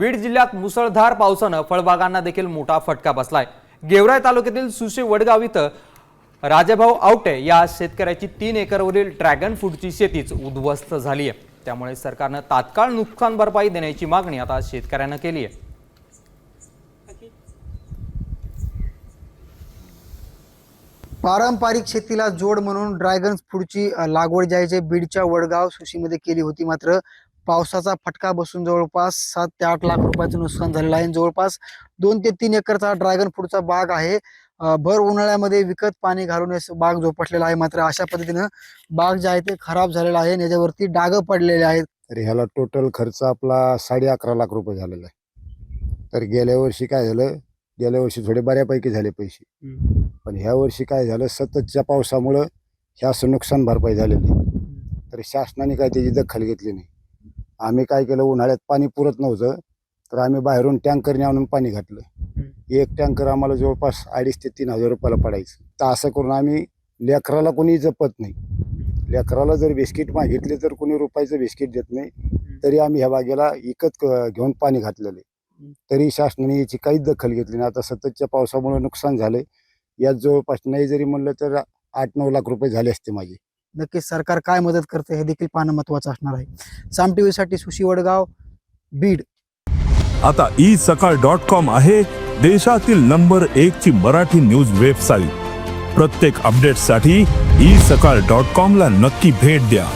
बीड जिल्ह्यात मुसळधार पावसानं फळबागांना देखील मोठा फटका बसलाय. गेवराई तालुक्यातील सुशे वडगाव इथं राजाभाऊ आवटे या शेतकऱ्याची तीन एकरवरील ड्रॅगन फ्रूटची शेतीच उद्ध्वस्त झाली आहे. त्यामुळे सरकारनं तात्काळ नुकसान भरपाई देण्याची मागणी आता शेतकऱ्यांना केली आहे. पारंपरिक शेतीला जोड म्हणून ड्रॅगन फ्रूटची लागवड जी जे बीडच्या वडगाव सुशीमध्ये केली होती. मात्र पावसाचा फटका बसून जवळपास सात ते आठ लाख रुपयाचं नुकसान झालेलं आहे. जवळपास दोन ते तीन एकरचा ड्रॅगन फ्रूटचा बाग आहे. भर उन्हाळ्यामध्ये विकत पाणी घालून बाग झोपटलेला आहे. मात्र अशा पद्धतीनं बाग जे आहे ते खराब झालेला आहे आणि याच्यावरती डाग पडलेले आहेत. तर ह्याला टोटल खर्च आपला साडे अकरा लाख रुपये झालेला आहे. तर गेल्या वर्षी काय झालं? गेल्या वर्षी थोडे बऱ्यापैकी झाले पैसे. पण ह्या वर्षी काय झालं? सततच्या पावसामुळं हे असं नुकसान भरपाई झालेली तर शासनाने काय त्याची दखल घेतली नाही. आम्ही काय केलं उन्हाळ्यात पाणी पुरत नव्हतं तर आम्ही बाहेरून टँकरने आणून पाणी घातलं. एक टँकर आम्हाला जवळपास अडीच ते तीन हजार रुपयाला पडायचं. तर असं करून आम्ही लेकराला कोणी जपत नाही. लेकराला जर बिस्किट मागितले तर कोणी रुपयाचं बिस्किट देत नाही. तरी आम्ही ह्या बागेला विकत घेऊन पाणी घातलेले तरी शासनाने याची काहीच दखल घेतली नाही. आता सततच्या पावसामुळे नुकसान झाले यात जवळपास नाही जरी म्हणलं तर आठ नऊ लाख रुपये झाले असते माझे. नक्कीच सरकार काय मदत करते हे देखील पाहणं महत्वाचं असणार आहे. साम टी साठी सुशी वडगाव बीड. आता ई सकाळ डॉट कॉम आहे देशातील नंबर एक ची मराठी न्यूज वेबसाईट. प्रत्येक अपडेटसाठी ई सकाळ डॉट कॉम ला नक्की भेट द्या.